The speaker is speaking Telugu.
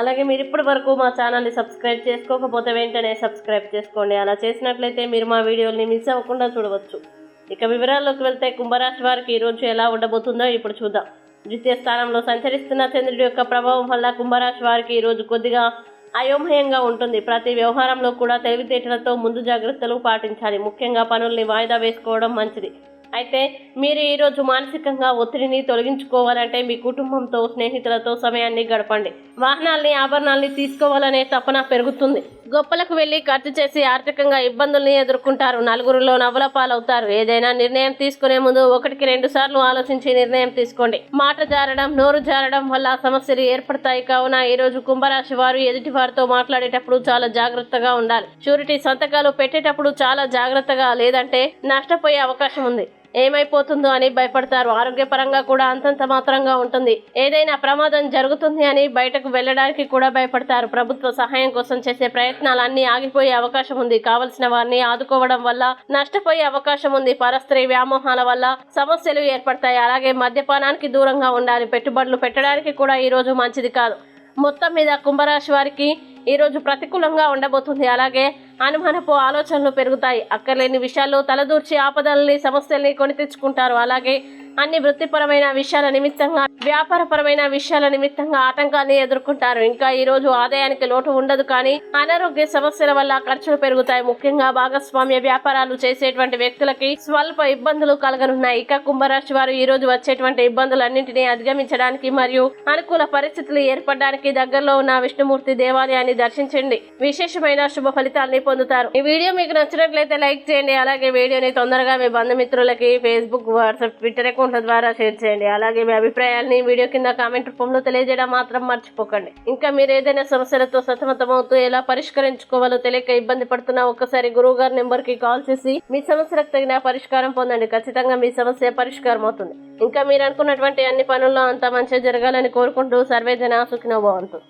అలాగే మీరు ఇప్పటి వరకు మా ఛానల్ని సబ్స్క్రైబ్ చేసుకోకపోతే వెంటనే సబ్స్క్రైబ్ చేసుకోండి. అలా చేసినట్లయితే మీరు మా వీడియోల్ని మిస్ అవ్వకుండా చూడవచ్చు. ఇక వివరాల్లోకి వెళ్తే కుంభరాశి వారికి ఈరోజు ఎలా ఉండబోతుందో ఇప్పుడు చూద్దాం. ద్వితీయ స్థానంలో సంచరిస్తున్న చంద్రుడి యొక్క ప్రభావం వల్ల కుంభరాశి వారికి ఈరోజు కొద్దిగా అయోమయంగా ఉంటుంది. ప్రతి వ్యవహారంలో కూడా తెలివితేటలతో ముందు జాగ్రత్తలు పాటించాలి. ముఖ్యంగా పనుల్ని వాయిదా వేసుకోవడం మంచిది. అయితే మీరు ఈరోజు మానసికంగా ఒత్తిడిని తొలగించుకోవాలంటే మీ కుటుంబంతో స్నేహితులతో సమయాన్ని గడపండి. వాహనాల్ని ఆభరణాల్ని తీసుకోవాలనే తపన పెరుగుతుంది. గొప్పలకు వెళ్ళి ఖర్చు చేసి ఆర్థికంగా ఇబ్బందుల్ని ఎదుర్కొంటారు. నలుగురిలో నవ్వుల పాలవుతారు. ఏదైనా నిర్ణయం తీసుకునే ముందు ఒకటికి రెండు సార్లు ఆలోచించి నిర్ణయం తీసుకోండి. మాట జారడం నోరు జారడం వల్ల సమస్యలు ఏర్పడతాయి. కావున ఈ రోజు కుంభరాశి వారు ఎదుటి వారితో మాట్లాడేటప్పుడు చాలా జాగ్రత్తగా ఉండాలి. షూరిటీ సంతకాలు పెట్టేటప్పుడు చాలా జాగ్రత్తగా లేదంటే నష్టపోయే అవకాశం ఉంది. ఏమైపోతుందో అని భయపడతారు. ఆరోగ్యపరంగా కూడా అంతంత మాత్రంగా ఉంటుంది. ఏదైనా ప్రమాదం జరుగుతుంది అని బయటకు వెళ్ళడానికి కూడా భయపడతారు. ప్రభుత్వ సహాయం కోసం చేసే ప్రయత్నాలన్నీ ఆగిపోయే అవకాశం ఉంది. కావలసిన వారిని ఆదుకోవడం వల్ల నష్టపోయే అవకాశం ఉంది. పరస్త్రీ వ్యామోహాల వల్ల సమస్యలు ఏర్పడతాయి. అలాగే మద్యపానానికి దూరంగా ఉండాలి. పెట్టుబడులు పెట్టడానికి కూడా ఈరోజు మంచిది కాదు. మొత్తం మీద కుంభరాశి వారికి ఈరోజు ప్రతికూలంగా ఉండబోతుంది. అలాగే అనుమానపు ఆలోచనలు పెరుగుతాయి. అక్కర్లేని విషయాల్లో తలదూర్చి ఆపదల్ని సమస్యల్ని కొని తెచ్చుకుంటారు. అలాగే అన్ని వృత్తిపరమైన విషయాల నిమిత్తంగా వ్యాపారపరమైన విషయాల నిమిత్తంగా ఆటంకాన్ని ఎదుర్కొంటారు. ఇంకా ఈ రోజు ఆదాయానికి లోటు ఉండదు కానీ అనారోగ్య సమస్యల వల్ల ఖర్చులు పెరుగుతాయి. ముఖ్యంగా భాగస్వామ్య వ్యాపారాలు చేసేటువంటి వ్యక్తులకి స్వల్ప ఇబ్బందులు కలగనున్నాయి. ఇక కుంభరాశి వారు ఈ రోజు వచ్చేటువంటి ఇబ్బందులన్నింటినీ అధిగమించడానికి మరియు అనుకూల పరిస్థితులు ఏర్పడడానికి దగ్గరలో ఉన్న విష్ణుమూర్తి దేవాలయాన్ని దర్శించండి. విశేషమైన శుభ ఫలితాల్ని పొందుతారు. ఈ వీడియో మీకు నచ్చినట్లయితే లైక్ చేయండి. అలాగే వీడియోని తొందరగా మీ బంధుమిత్రులకి ఫేస్బుక్ వాట్సాప్ ట్విట్టర్ అకౌంట్ల ద్వారా షేర్ చేయండి. అలాగే మీ అభిప్రాయాల్ని వీడియో కింద కామెంట్ రూపంలో తెలియజేయడం మాత్రం మర్చిపోకండి. ఇంకా మీరు ఏదైనా సమస్యలతో సతమతమవుతూ ఎలా పరిష్కరించుకోవాలో తెలియక ఇబ్బంది పడుతున్నా ఒక్కసారి గురువు గారి నెంబర్కి కాల్ చేసి మీ సమస్యలకు తగిన పరిష్కారం పొందండి. ఖచ్చితంగా మీ సమస్య పరిష్కారం అవుతుంది. ఇంకా మీరు అనుకున్నటువంటి అన్ని పనుల్లో అంతా మంచిగా జరగాలని కోరుకుంటూ సర్వేజన సుఖినోభవంతు